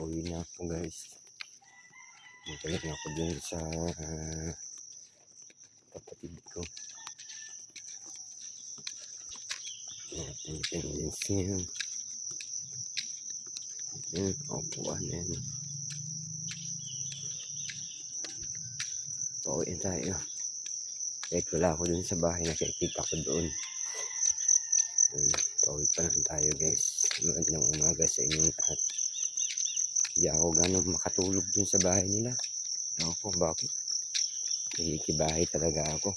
Uwi na ako guys. Balik na ako dun sa ah, kapatid ko. Yan, Independence niya. Yan, upuan na yan. Pauwiin tayo. Kahit wala ako dun sa bahay, nakikita ko doon. Pauwi pa lang tayo guys. Magandang umaga sa inyong lahat. Hindi ako ganun makatulog dun sa bahay nila. Ako po, bakit? Nakikibahay talaga ako.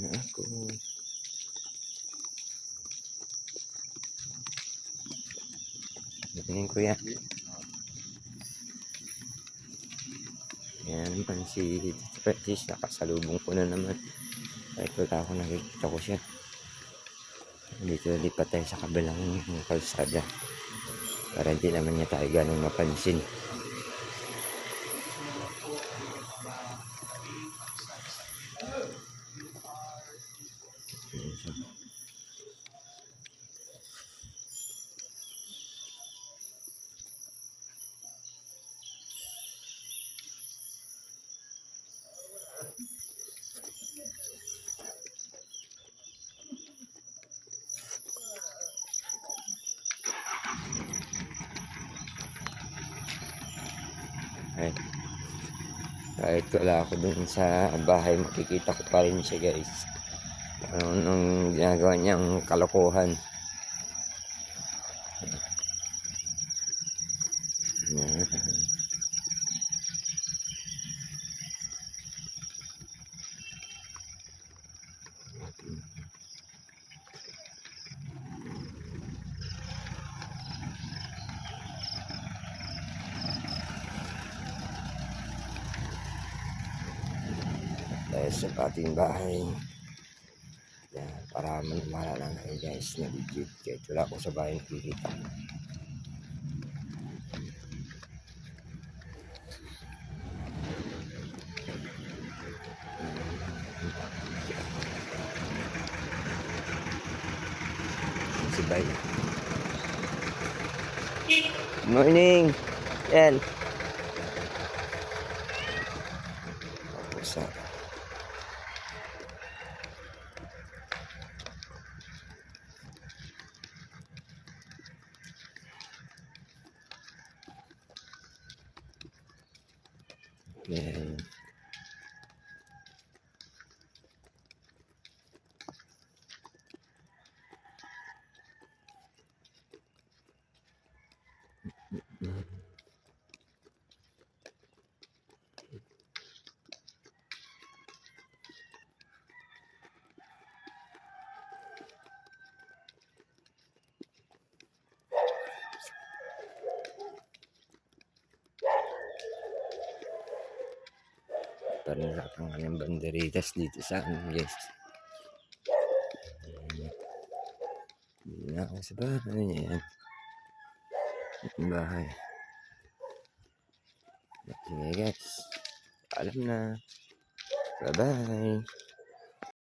Na ako. Tingin ko yan. Yan naman si Practice. Nakasalubong ko na naman. Kahit wala ako nakikita ko siya. Dito lipat tayo sa kabilang kalsada. Para hindi naman niya tayo ganong mapansin. Kahit, kahit wala ako dun sa bahay, makikita ko pa rin siya guys. Ano nung ginagawa niyang kalokohan. Yan. Dahil sa ating bahay. Yan, para manumala lang kayo guys na legit. Kahit wala ko sa bahay nakikita. Si Bay. Morning! Yan. Yan. Parang ang kanyang banderitas dito sa amin guys. Hindi na ako sa bahay niya yan. Bahay. Sige guys. Alam na. Bye bye.